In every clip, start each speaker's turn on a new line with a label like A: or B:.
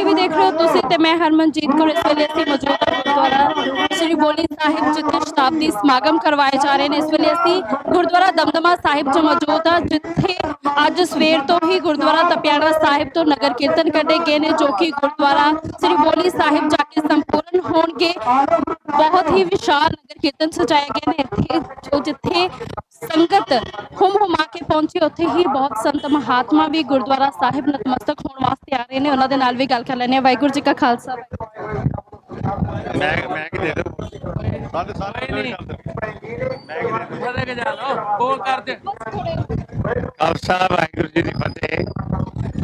A: TV ਦੇਖ ਰਹੇ ਹੋ ਤੁਸੀਂ ਤੇ ਮੈਂ ਹਰਮਨਜੀਤ ਕੌਰ ਇਸ ਵੇਲੇ ਅਸੀਂ ਮੌਜੂਦ ਹਾਂ ਗੁਰਦੁਆਰਾ ਸ੍ਰੀ ਬੋਲੀ ਸਾਹਿਬ ਜਿੱਥੇ ਸ਼ਤਾਬਦੀ ਸਮਾਗਮ ਕਰਵਾਏ ਜਾ ਰਹੇ ਨੇ ਇਸ ਵੇਲੇ ਅਸੀਂ ਗੁਰਦੁਆਰਾ ਦਮਦਮਾ ਸਾਹਿਬ 'ਚ ਮੌਜੂਦ ਹਾਂ ਜਿੱਥੇ ਅੱਜ ਸਵੇਰ ਤੋਂ ਹੀ ਗੁਰਦੁਆਰਾ ਤਪਿਆਣਾ ਸਾਹਿਬ ਤੋਂ ਨਗਰ ਕੀਰਤਨ ਕੱਢੇ ਗਏ ਨੇ ਜੋ ਕਿ ਗੁਰਦੁਆਰਾ ਸ੍ਰੀ ਬੋਲੀ ਸਾਹਿਬ ਜਾ ਕੇ ਸੰਪੂਰਨ ਹੋਣਗੇ ਬਹੁਤ ਹੀ ਵਿਸ਼ਾਲ ਨਗਰ ਕੀਰਤਨ ਸਜਾਏ ਗਏ ਨੇ ਇੱਥੇ ਜੋ ਜਿੱਥੇ ਸੰਗਤ ਹੁਮ ਹੁਮਾ ਕੇ ਪਹੁੰਚੀ ਉੱਥੇ ਹੀ ਬਹੁਤ ਸੰਤ ਮਹਾਤਮਾ ਵੀ ਗੁਰਦੁਆਰਾ ਸਾਹਿਬ ਨਤਮਸਤਕ ਹੋਣ ਵਾਸਤੇ ਆ ਰਹੇ ਨੇ ਉਹਨਾਂ ਦੇ ਨਾਲ ਵੀ ਗੱਲ ਕਰ ਲੈਣੇ ਆ ਵਾਹਿਗੁਰੂ ਜੀ ਕਾ ਖਾਲਸਾ
B: ਮੈਂ ਮੈਂ ਕਿ ਦੇ ਦੋ ਸਾਡੇ ਸਾਰੇ ਨਹੀਂ ਮੈਂ ਕਿ ਦੇ ਦੋ
C: ਬੜੇ ਕੇ ਜਾ ਲਓ ਉਹ ਕਰ ਦੇ
B: ਖਾਲਸਾ ਵਾਹਿਗੁਰੂ ਜੀ ਦੀ ਫਤਿਹ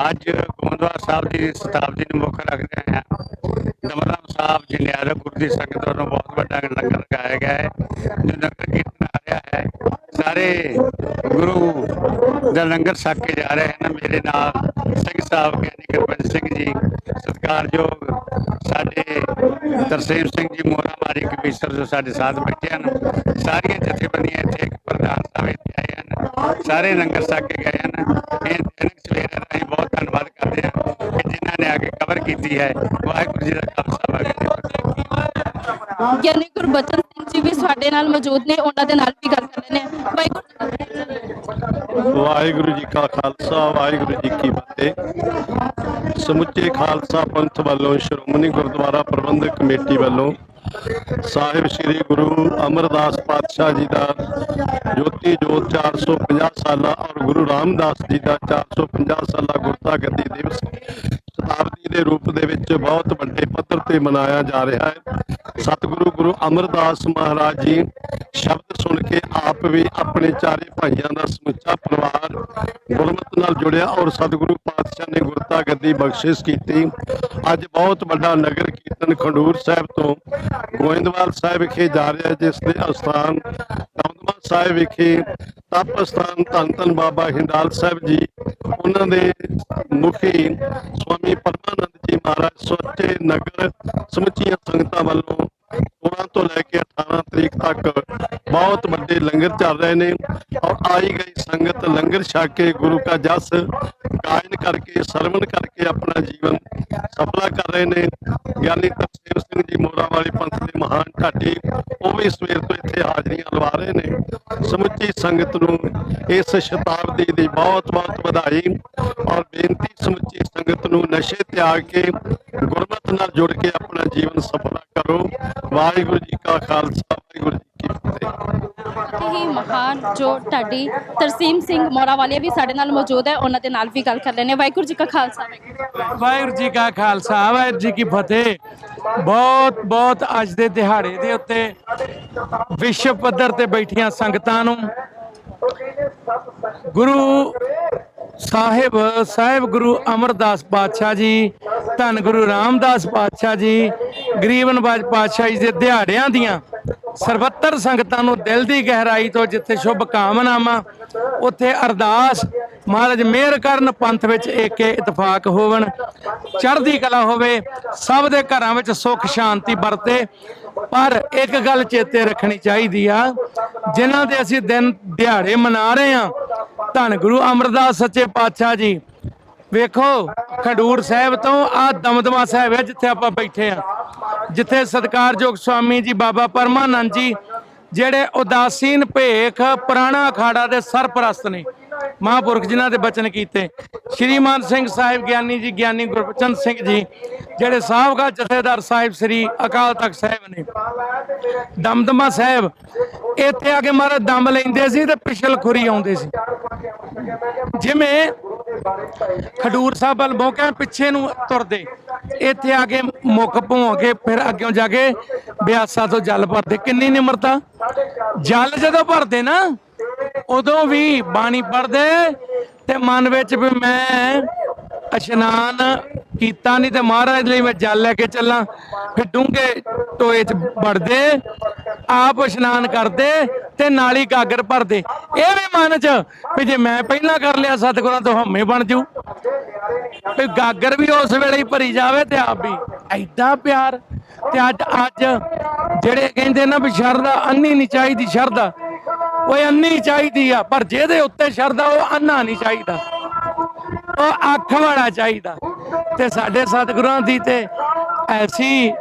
B: ਅੱਜ ਗੋਬਿੰਦਵਾਲ ਸਾਹਿਬ ਦੀ ਸ਼ਤਾਬਦੀ ਨੂੰ ਮੁੱਖ ਰੱਖਦੇ ਹਾਂ ਦਮਦਮ ਸਾਹਿਬ ਜਨਿਆਰਾ ਗੁਰੂ ਦੀ ਸੰਗਤ ਵੱਲੋਂ ਬਹੁਤ ਵੱਡਾ ਲੰਗਰ ਲਗਾਇਆ ਗਿਆ ਹੈ ਜੋ ਨਗਰ ਕੀਰਤਨ ਆ ਰਿਹਾ ਹੈ ਸਾਰੇ ਗੁਰੂ ਦਾ ਲੰਗਰ ਛਕ ਕੇ ਜਾ ਰਹੇ ਹਨ ਮੇਰੇ ਨਾਲ ਸਿੰਘ ਸਾਹਿਬ ਗਿਆਨੀ ਗੁਰਬੰਦ ਸਿੰਘ ਜੀ ਸਤਿਕਾਰਯੋਗ ਸਾਡੇ ਤਰਸੇਮ ਸਿੰਘ ਜੀ ਮੋਰਾ ਮਾਰੀ ਕਮਿਸ਼ਨਰ ਜੋ ਸਾਡੇ ਸਾਥ ਬੈਠੇ ਹਨ ਸਾਰੀਆਂ ਜਥੇਬੰਦੀਆਂ ਇੱਥੇ ਇੱਕ ਪ੍ਰਧਾਨ ਸਾਹਿਬ ਇੱਥੇ ਆਏ ਹਨ ਸਾਰੇ ਲੰਗਰ ਛਕ ਕੇ ਗਏ ਹਨ ਇਹ ਦੈਨਿਕ ਸਵੇਰਾ ਦਾ ਅਸੀਂ ਬਹੁਤ ਧੰਨਵਾਦ ਕਰਦੇ ਹਾਂ ਕਿ ਜਿਨ੍ਹਾਂ ਨੇ ਆ ਕੇ ਕਵਰ ਕੀਤੀ ਹੈ ਵਾਹਿਗੁਰੂ ਜੀ ਦਾ ਖਾਲਸਾ ਵਾਹਿਗੁਰੂ ਜੀ ਕੀ ਫਤਿਹ
A: ਗਿਆਨੀ ਗੁਰਬਚਨ ਸਿੰਘ ਜੀ ਵੀ ਸਾਡੇ ਨਾਲ ਮੌਜੂਦ ਨੇ ਉਹਨਾਂ ਦੇ ਨਾਲ ਵੀ ਗੱਲ ਕਰ ਲੈਣੇ ਆ ਵਾਹਿਗੁਰੂ
D: ਵਾਹਿਗੁਰੂ ਜੀ ਕਾ ਖਾਲਸਾ, ਵਾਹਿਗੁਰੂ ਜੀ ਕੀ ਫਤਿਹ। ਸਮੁੱਚੇ ਖਾਲਸਾ ਪੰਥ ਵੱਲੋਂ ਸ਼੍ਰੋਮਣੀ ਗੁਰਦੁਆਰਾ ਪ੍ਰਬੰਧਕ ਕਮੇਟੀ ਵੱਲੋਂ ਸਾਹਿਬ ਸ੍ਰੀ ਗੁਰੂ ਅਮਰਦਾਸ ਪਾਤਸ਼ਾਹ ਜੀ ਦਾ ਜੋਤੀ ਜੋਤ 450 ਸਾਲਾ ਔਰ ਗੁਰੂ ਰਾਮਦਾਸ ਜੀ ਦਾ 450 ਸਾਲਾ ਗੁਰਤਾ ਦਿਵਸ ਸ਼ਤਾਬਦੀ ਦੇ ਰੂਪ ਦੇ ਵਿੱਚ ਬਹੁਤ ਵੱਡੇ ਪੱਧਰ ਤੇ ਮਨਾਇਆ ਜਾ ਰਿਹਾ ਹੈ। ਸਤਿਗੁਰੂ ਗੁਰੂ ਅਮਰਦਾਸ ਮਹਾਰਾਜ ਜੀ ਸ਼ਬਦ ਸੁਣ ਕੇ ਆਪ ਵੀ ਆਪਣੇ ਚਾਰੇ ਭਾਈਆਂ ਦਾ ਸਮੁੱਚਾ ਪਰਿਵਾਰ ਗੁਰਮਤਿ ਨਾਲ ਜੁੜਿਆ ਔਰ ਸਤਿਗੁਰੂ ਪਾਤਸ਼ਾਹ ਨੇ ਗੁਰਤਾ ਗੱਦੀ ਬਖਸ਼ਿਸ਼ ਕੀਤੀ। ਅੱਜ ਬਹੁਤ ਵੱਡਾ ਨਗਰ ਕੀਰਤਨ ਖੰਡੂਰ ਸਾਹਿਬ ਤੋਂ ਗੋਇੰਦਵਾਲ ਸਾਹਿਬ ਵਿਖੇ ਜਾ ਰਿਹਾ ਹੈ, ਜਿਸ ਦੇ ਅਸਥਾਨ ਸਾਹਿਬ ਵਿਖੇ ਤਪ ਸਥਾਨ ਧੰਨ ਧੰਨ ਬਾਬਾ ਹਿੰਡਾਲ ਸਾਹਿਬ ਜੀ, ਉਹਨਾਂ ਦੇ ਮੁਖੀ ਸਵਾਮੀ ਪਰਮਾਨੰਦ ਜੀ ਮਹਾਰਾਜ, ਸੋਚੇ ਨਗਰ ਸਮੁੱਚੀਆਂ ਸੰਗਤਾਂ ਵੱਲੋਂ 16 ਤੋਂ ਲੈ ਕੇ 18 ਤਰੀਕ ਤੱਕ ਬਹੁਤ ਵੱਡੇ ਲੰਗਰ ਚੱਲ ਰਹੇ ਨੇ ਔਰ ਆਈ ਗਈ ਸੰਗਤ ਲੰਗਰ ਛਕ ਕੇ ਗੁਰੂ ਕਾ ਜਸ ਗਾਇਨ ਕਰਕੇ, ਸਰਵਣ ਕਰਕੇ ਆਪਣਾ ਜੀਵਨ ਸਫਲਾ ਕਰ ਰਹੇ ਨੇ। ਗਿਆਨੀ ਤਰਸੇਮ ਸਿੰਘ ਜੀ ਮੋਰਾ ਵਾਲੇ ਪੰਥ ਦੇ ਮਹਾਨ ਢਾਡੀ ਉਹ ਵੀ ਸਵੇਰ ਤੋਂ ਇੱਥੇ ਹਾਜ਼ਰੀਆਂ ਲਵਾ ਰਹੇ ਨੇ। ਸਮੁੱਚੀ ਸੰਗਤ ਨੂੰ ਇਸ ਸ਼ਤਾਬਦੀ ਦੀ ਬਹੁਤ ਬਹੁਤ ਵਧਾਈ ਔਰ ਬੇਨਤੀ ਸਮੁੱਚੀ ਸੰਗਤ ਨੂੰ ਨਸ਼ੇ ਤਿਆਗ ਕੇ ਗੁਰਮਤਿ ਨਾਲ ਜੁੜ ਕੇ ਆਪਣਾ ਜੀਵਨ ਸਫਲਾ ਕਰੋ। ਵਾਹਿਗੁਰੂ ਜੀ ਕਾ ਖਾਲਸਾ ਵਾਹਿਗੁਰੂ ਜੀ ਕੀ ਫਤਿਹ।
A: ਹੀ ਮਹਾਨ ਜੋ ਢਾਡੀ ਤਰਸੀਮ ਸਿੰਘ ਮੋਰਾ ਵਾਲੇ ਵੀ ਸਾਡੇ ਨਾਲ ਮੌਜੂਦ ਹੈ ਉਹਨਾਂ ਦੇ ਨਾਲ ਵੀ ਗੱਲ ਕਰ ਲੈਣੇ ਵਾਹਿਗੁਰੂ ਜੀ ਕਾ ਖਾਲਸਾ ਵਾਹਿਗੁਰੂ ਜੀ ਕੀ ਫਤਿਹ।
C: ਵਾਹਿਗੁਰੂ ਜੀ ਕਾ ਖਾਲਸਾ ਵਾਹਿਗੁਰੂ ਜੀ ਕੀ ਫਤਿਹ। ਬਹੁਤ ਬਹੁਤ ਅੱਜ ਦੇ ਦਿਹਾੜੇ ਦੇ ਉੱਤੇ ਵਿਸ਼ਵ ਪੱਧਰ ਤੇ ਬੈਠੀਆਂ ਸੰਗਤਾਂ ਨੂੰ ਗੁਰੂ ਸਾਹਿਬ ਸਾਹਿਬ ਗੁਰੂ ਅਮਰਦਾਸ ਪਾਤਸ਼ਾਹ ਜੀ, ਧੰਨ ਗੁਰੂ ਰਾਮਦਾਸ ਪਾਤਸ਼ਾਹ ਜੀ, ਗਰੀਬ ਨਵਾਜ ਪਾਤਸ਼ਾਹ ਜੀ ਦੇ ਦਿਹਾੜਿਆਂ ਦੀਆਂ ਸਰਬੱਤਰ ਸੰਗਤਾਂ ਨੂੰ ਦਿਲ ਦੀ ਗਹਿਰਾਈ ਤੋਂ ਜਿੱਥੇ ਸ਼ੁਭ ਕਾਮਨਾਵਾਂ ਉੱਥੇ ਅਰਦਾਸ ਮਹਾਰਾਜ ਮਿਹਰ ਕਰਨ ਪੰਥ ਵਿੱਚ ਏਕੇ ਇਤਫਾਕ ਹੋਵਣ, ਚੜ੍ਹਦੀ ਕਲਾ ਹੋਵੇ, ਸਭ ਦੇ ਘਰਾਂ ਵਿੱਚ ਸੁੱਖ ਸ਼ਾਂਤੀ ਵਰਤੇ, ਪਰ ਇੱਕ ਗੱਲ ਚੇਤੇ ਰੱਖਣੀ ਚਾਹੀਦੀ ਆ, ਜਿਨ੍ਹਾਂ ਦੇ ਅਸੀਂ ਦਿਨ ਦਿਹਾੜੇ ਮਨਾ ਰਹੇ ਆ ਧੰਨ ਗੁਰੂ ਅਮਰਦਾਸ ਸੱਚੇ ਪਾਤਸ਼ਾਹ ਜੀ। ਵੇਖੋ, ਖਡੂਰ ਸਾਹਿਬ ਤੋਂ ਆ ਦਮਦਮਾ ਸਾਹਿਬ ਹੈ ਜਿੱਥੇ ਆਪਾਂ ਬੈਠੇ ਆ ਜਿੱਥੇ ਸਤਿਕਾਰਯੋਗ ਸਵਾਮੀ ਜੀ ਬਾਬਾ ਪਰਮਾਨੰਦ ਜੀ, ਜਿਹੜੇ ਉਦਾਸੀਨ ਭੇਖ ਪੁਰਾਣਾ ਅਖਾੜਾ ਦੇ ਸਰਪ੍ਰਸਤ ਨੇ। ਮਹਾਂਪੁਰਖ ਜਿਨ੍ਹਾਂ ਦੇ ਬਚਨ ਕੀਤੇ। ਸ਼੍ਰੀਮਾਨ ਸਿੰਘ ਸਾਹਿਬ ਗਿਆਨੀ ਜੀ, ਗਿਆਨੀ ਗੁਰਬਚਨ ਸਿੰਘ ਜੀ, ਜਿਹੜੇ ਸਾਬਕਾ ਜਥੇਦਾਰ ਸਾਹਿਬ ਸ੍ਰੀ ਅਕਾਲ ਤਖਤ ਸਾਹਿਬ ਨੇ। ਦਮਦਮਾ ਸਾਹਿਬ, ਇੱਥੇ ਆ ਕੇ ਮਹਾਰਾਜ ਦਮ ਲੈਂਦੇ ਸੀ ਤੇ ਪਿਛਲ ਖੁਰੀ ਆਉਂਦੇ ਸੀ। ਜਿਵੇਂ ਖਡੂਰ ਸਾਹਿਬ ਵੱਲ ਮੌਕਿਆਂ ਪਿੱਛੇ ਨੂੰ ਤੁਰਦੇ, ਇੱਥੇ ਆ ਕੇ ਮੁੱਖ ਭੋਂ ਕੇ ਫਿਰ ਅੱਗਿਓਂ ਜਾ ਕੇ ਬਿਆਸਾ ਤੋਂ ਜਲ ਭਰਦੇ। ਕਿੰਨੀ ਨਿਮਰਤਾ? ਜਲ ਜਦੋਂ ਭਰਦੇ ਨਾ ਉਦੋਂ ਵੀ ਬਾਣੀ ਪੜਦੇ ਤੇ ਮਨ ਵਿੱਚ ਵੀ ਮੈਂ ਇਸ਼ਨਾਨ ਕੀਤਾ ਨਹੀਂ ਤੇ ਮਹਾਰਾਜ ਲਈ ਮੈਂ ਜਲ ਲੈ ਕੇ ਚੱਲਾਂ। ਫਿਰ ਡੂੰਘੇ ਟੋਏ 'ਚ ਵੜਦੇ, ਆਪ ਇਸ਼ਨਾਨ ਕਰਦੇ ਤੇ ਨਾਲੀ ਗਾਗਰ ਭਰਦੇ। ਇਹ ਵੀ ਮਨ 'ਚ ਵੀ ਜੇ ਮੈਂ ਪਹਿਲਾਂ ਕਰ ਲਿਆ ਸਤਿਗੁਰਾਂ ਤੋਂ ਹਮੇ ਬਣ ਜੂ। ਵੀ ਗਾਗਰ ਵੀ ਉਸ ਵੇਲੇ ਹੀ ਭਰੀ ਜਾਵੇ ਤੇ ਆਪ ਵੀ। ਐਡਾ ਪਿਆਰ ਤੇ ਅੱਜ ਅੱਜ ਜਿਹੜੇ ਕਹਿੰਦੇ ਨਾ ਵੀ ਸ਼ਰਧਾ ਅੰਨੀ ਨਹੀਂ ਚਾਹੀਦੀ ਸ਼ਰਧਾ ਉਹ ਅੰਨੀ ਚਾਹੀਦੀ ਆ, ਪਰ ਜਿਹਦੇ ਉੱਤੇ ਸ਼ਰਧਾ, ਉਹ ਅੰਨਾ ਨਹੀਂ ਚਾਹੀਦਾ। ਉਹ ਅੱਖ ਵਾਲਾ ਚਾਹੀਦਾ। ਤੇ ਸਾਡੇ ਸਤਿਗੁਰਾਂ ਦੀ ਤੇ ਐਸੀ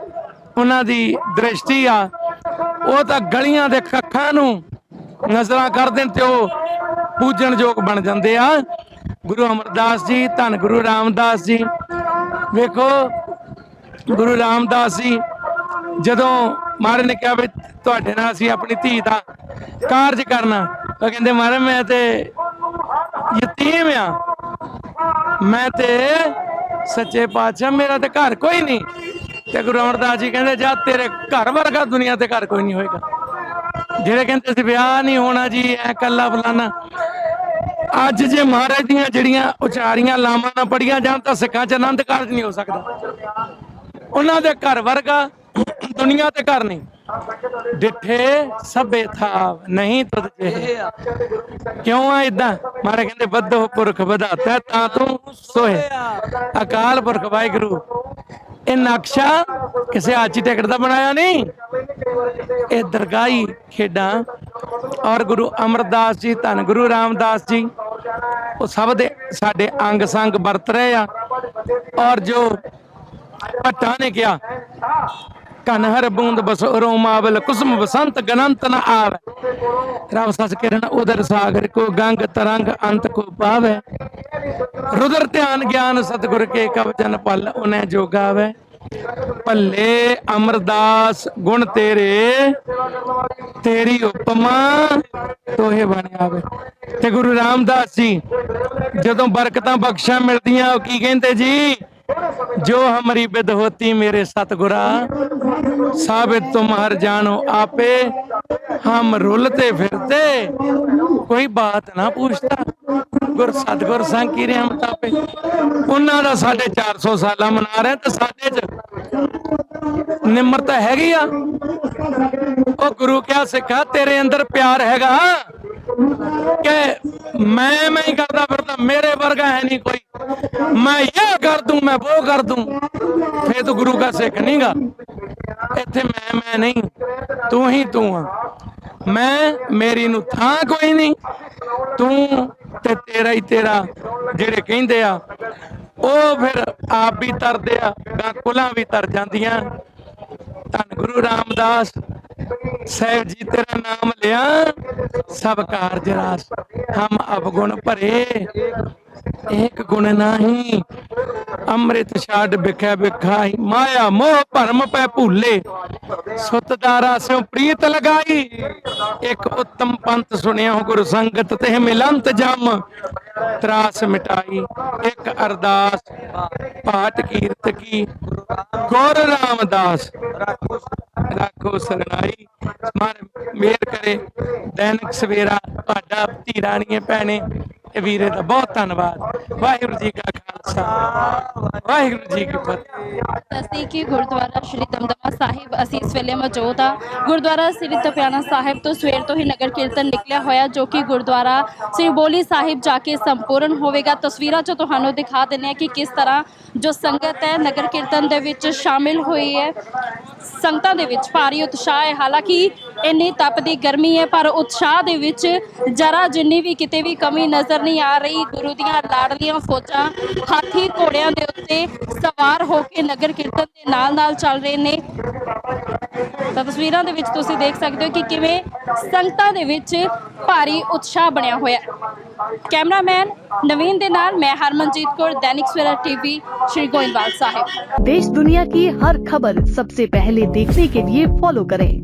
C: ਉਹਨਾਂ ਦੀ ਦ੍ਰਿਸ਼ਟੀ ਆ, ਉਹ ਤਾਂ ਗਲੀਆਂ ਦੇ ਕੱਖਾਂ ਨੂੰ ਨਜ਼ਰਾਂ ਕਰ ਦੇਣ ਤੇ ਉਹ ਪੂਜਣਯੋਗ ਬਣ ਜਾਂਦੇ ਆ। ਗੁਰੂ ਅਮਰਦਾਸ ਜੀ, ਧੰਨ ਗੁਰੂ ਰਾਮਦਾਸ ਜੀ। ਵੇਖੋ, ਗੁਰੂ ਰਾਮਦਾਸ ਜੀ ਜਦੋਂ ਮਹਾਰਾਜ ਨੇ ਕਿਹਾ ਵੀ ਤੁਹਾਡੇ ਨਾਲ ਅਸੀਂ ਆਪਣੀ ਧੀ ਦਾ ਕਾਰਜ ਕਰਨਾ। ਉਹ ਕਹਿੰਦੇ ਮਹਾਰਾਜ ਮੈਂ ਤੇ ਯਤੀਮ ਆ। ਮੈਂ ਤੇ ਸੱਚੇ ਪਾਤਸ਼ਾਹ, ਮੇਰਾ ਤੇ ਘਰ ਕੋਈ ਨਹੀਂ। ਤੇ ਗੁਰੂ ਅਮਰਦਾਸ ਜੀ ਕਹਿੰਦੇ, ਜਾ ਤੇਰੇ ਘਰ ਵਰਗਾ ਦੁਨੀਆ ਤੇ ਘਰ ਕੋਈ ਨਹੀਂ ਹੋਏਗਾ। ਜਿਹੜੇ ਕਹਿੰਦੇ ਸੀ, ਵਿਆਹ ਨਹੀਂ ਹੋਣਾ ਜੀ, ਐ ਕੱਲਾ ਫਲਾਨਾ ਅੱਜ ਜੇ ਮਹਾਰਾਜ ਦੀਆਂ ਜਿਹੜੀਆਂ ਉਚਾਰੀਆਂ ਲਾਵਾਂ ਨਾ ਪੜੀਆਂ ਜਾਣ, ਤਾਂ ਸਿੱਖਾਂ 'ਚ ਆਨੰਦ ਕਾਰਜ ਨਹੀਂ ਹੋ ਸਕਦਾ। ਉਹਨਾਂ ਦੇ ਘਰ ਵਰਗਾ ਦੁਨੀਆ ਤੇ ਘਰ ਨਹੀਂ। ਡਿਠੇ ਸਭੇ ਥਾਵ, ਨਹੀਂ ਤੁਧ ਜੇ ਕਿਉਂ ਆ ਇਦਾਂ ਮਾਰੇ ਕਹਿੰਦੇ ਬੱਧੋ ਪੁਰਖ ਵਧਾਤਾ ਤਾਂ ਤੂੰ ਸੋਏ ਅਕਾਲ ਪੁਰਖ ਵਾਹਿਗੁਰੂ ਇਹ ਨਕਸ਼ਾ ਕਿਸੇ ਆਚੀ ਦਾ ਬਣਾਇਆ ਨਹੀਂ। ਇਹ ਦਰਗਾਹੀ ਖੇਡਾਂ ਔਰ ਗੁਰੂ ਅਮਰਦਾਸ ਜੀ, ਧੰਨ ਗੁਰੂ ਰਾਮਦਾਸ ਜੀ, ਉਹ ਸਭ ਦੇ ਸਾਡੇ ਅੰਗ ਸੰਗ ਵਰਤ ਰਹੇ ਆ। ਔਰ ਜੋ ਭੱਟਾਂ ਨੇ ਕਿਹਾ ਕਨ ਹਰ ਬੂੰਦ ਬਸ ਰੋਮਾਵਲ ਕੁਸਮ ਬਸੰਤ ਗਨੰਤ ਨ ਆਵੇ। ਰਵ ਸਸ ਕਿਰਨ ਉਦਰ ਸਾਗਰ ਕੋ ਗੰਗ ਤਰੰਗ ਅੰਤ ਕੋ ਪਾਵੇ। ਰੁਦਰ ਧਿਆਨ ਗਿਆਨ ਸਤਿਗੁਰ ਕੇ ਕਵ ਜਨ ਪਲ ਭੱਲੇ ਅਮਰਦਾਸ, ਗੁਣ ਤੇਰੇ, ਤੇਰੀ ਉਪਮਾ ਤੋਹੇ ਬਣਿਆਵੇ ਤੇ ਗੁਰੂ ਰਾਮਦਾਸ ਜੀ, ਜਦੋਂ ਬਰਕਤਾਂ ਬਖਸ਼ਾਂ ਮਿਲਦੀਆਂ, ਉਹ ਕੀ ਕਹਿੰਦੇ ਜੀ? जो हमारी विद होती मेरे सतगुरा साबित तुम हर जानो आपे हम रुलते फिरते कोई बात ना पूछता ਗੁਰ ਸਤਗੁਰ ਸੰਗ ਕੀ ਰਹਿਮ ਤਾਪੇ ਉਹਨਾਂ ਦਾ ਸਾਡੇ 400 ਸਾਲਾ ਮਨਾ ਰਹੇ ਤੇ ਸਾਡੇ ਚ ਨਿਮਰਤਾ ਹੈਗੀ ਆ ਉਹ ਗੁਰੂ ਕਿਆ ਸਿੱਖਾ ਤੇਰੇ ਅੰਦਰ ਪਿਆਰ ਹੈਗਾ ਕਿ ਮੈਂ ਮੈਂ ਹੀ ਕਰਦਾ ਫਿਰਦਾ, ਮੇਰੇ ਵਰਗਾ ਹੈ ਨਹੀਂ ਕੋਈ। ਮੈਂ ਇਹ ਕਰ ਦੂੰ, ਮੈਂ ਉਹ ਕਰ ਦੂੰ। ਫੇਰ ਤੂੰ ਗੁਰੂ ਦਾ ਸਿੱਖ ਨਹੀਂਗਾ ਇੱਥੇ ਮੈਂ ਮੈਂ ਨਹੀਂ, ਤੂੰ ਹੀ ਤੂੰ ਆ। ਮੈਂ ਮੇਰੀ ਨੂੰ ਥਾਂ ਕੋਈ ਨਹੀਂ। ਤੂੰ ਤੇ ਤੇਰਾ ਹੀ ਤੇਰਾ, ਜਿਹੜੇ ਕਹਿੰਦੇ ਆ, ਉਹ ਫਿਰ ਆਪ ਵੀ ਤਰਦੇ ਆ, ਗਾਂ ਕੁਲਾਂ ਵੀ ਤਰ ਜਾਂਦੀਆਂ। ਧੰਨ ਗੁਰੂ ਰਾਮਦਾਸ। ਸਾਹਿਬ ਜੀ ਤੇਰਾ ਨਾਮ ਲਿਆ। ਸਭ ਕਾਰਜ ਰਾਸ ਹਮ ਅਵਗੁਣ ਭਰੇ। ਇੱਕ ਗੁਣ ਨਹੀਂ, ਅੰਮ੍ਰਿਤ ਛਾੜ ਬਿਖੈ ਬਿਖਾਈ ਮਾਇਆ ਮੋਹ ਭਰਮ ਪੈ ਭੂਲੇ। ਸੁਤਦਾਰਾ ਸਿਉ ਪ੍ਰੀਤ ਲਗਾਈ, ਇੱਕ ਉੱਤਮ ਪੰਥ ਸੁਣਿਆ ਗੁਰ ਸੰਗਤ ਤੇ ਮਿਲੰਤ ਜਮ। ਤਰਾਸ ਮਿਟਾਈ, ਇੱਕ ਅਰਦਾਸ, ਪਾਠ ਕੀਰਤ ਕੀ, ਗੁਰ ਰਾਮਦਾਸ। ਰੱਖੋ ਸਰਣਾਈ ਮਾਰ ਮੇਰ ਕਰੇ, ਦੈਨਿਕ ਸਵੇਰਾ ਤੁਹਾਡਾ ਧੀਰਾਣੀਏ ਭੈਣੇ। ਤੇ ਵੀਰੇ ਦਾ ਬਹੁਤ ਧੰਨਵਾਦ। ਵਾਹਿਗੁਰੂ ਜੀ ਕਾ ਖਾਲਸਾ। ਵਾਹਿਗੁਰੂ ਜੀ ਕੀ ਫਤਿਹ।
A: ਦੱਸਦੀ ਕਿ ਗੁਰਦੁਆਰਾ ਸ਼੍ਰੀ ਦਮਦਮਾ ਸਾਹਿਬ, ਅਸੀਂ ਇਸ ਵੇਲੇ ਮੌਜੂਦ ਆ ਗੁਰਦੁਆਰਾ ਸ੍ਰੀ ਤਪਿਆਣਾ ਸਾਹਿਬ ਤੋਂ ਸਵੇਰ ਤੋਂ ਹੀ ਨਗਰ ਕੀਰਤਨ ਨਿਕਲਿਆ ਹੋਇਆ, ਜੋ ਕਿ ਗੁਰਦੁਆਰਾ ਸ੍ਰੀ ਬੋਲੀ ਸਾਹਿਬ ਜਾ ਕੇ ਸੰਪੂਰਨ ਹੋਵੇਗਾ। ਤਸਵੀਰਾਂ 'ਚ ਤੁਹਾਨੂੰ ਦਿਖਾ ਦਿੰਦੇ ਆ ਕਿ ਕਿਸ ਤਰ੍ਹਾਂ ਜੋ ਸੰਗਤ ਹੈ, ਨਗਰ ਕੀਰਤਨ ਦੇ ਵਿੱਚ ਸ਼ਾਮਿਲ ਹੋਈ ਹੈ। ਸੰਗਤਾਂ ਦੇ ਵਿੱਚ ਭਾਰੀ ਉਤਸ਼ਾਹ ਹੈ। ਹਾਲਾਂਕਿ ਇੰਨੀ ਤਪਦੀ ਗਰਮੀ ਹੈ ਪਰ ਉਤਸ਼ਾਹ ਦੇ ਵਿੱਚ ਜਰਾ ਜਿੰਨੀ ਵੀ ਕਿਤੇ ਵੀ ਕਮੀ ਨਜ਼ਰ ਨਹੀਂ ਆ ਰਹੀ ਗੁਰੂ ਦੀਆਂ ਲਾਡਲੀਆਂ ਫੌਜਾਂ ਹਾਥੀ ਘੋੜਿਆਂ ਦੇ ਉੱਤੇ ਸਵਾਰ ਹੋ ਕੇ ਨਗਰ ਕੀਰਤਨ ਦੇ ਨਾਲ ਨਾਲ ਚੱਲ ਰਹੇ ਨੇ ਤਾਂ ਤਸਵੀਰਾਂ ਦੇ ਵਿੱਚ ਤੁਸੀਂ ਦੇਖ ਸਕਦੇ ਹੋ ਕਿ ਕਿਵੇਂ ਸੰਗਤਾਂ ਦੇ ਵਿੱਚ ਭਾਰੀ ਉਤਸ਼ਾਹ ਬਣਿਆ ਹੋਇਆ ਹੈ ਕੈਮਰਾਮੈਨ ਨਵੀਨ ਦੇ ਨਾਲ ਮੈਂ ਹਰਮਨਜੀਤ ਕੌਰ ਦੈਨਿਕ ਸਵੇਰਾ ਟੀਵੀ ਸ਼੍ਰੀ ਗੋਇੰਦਵਾਲ ਸਾਹਿਬ
E: देश दुनिया की हर खबर सबसे पहले देखने के लिए फॉलो करें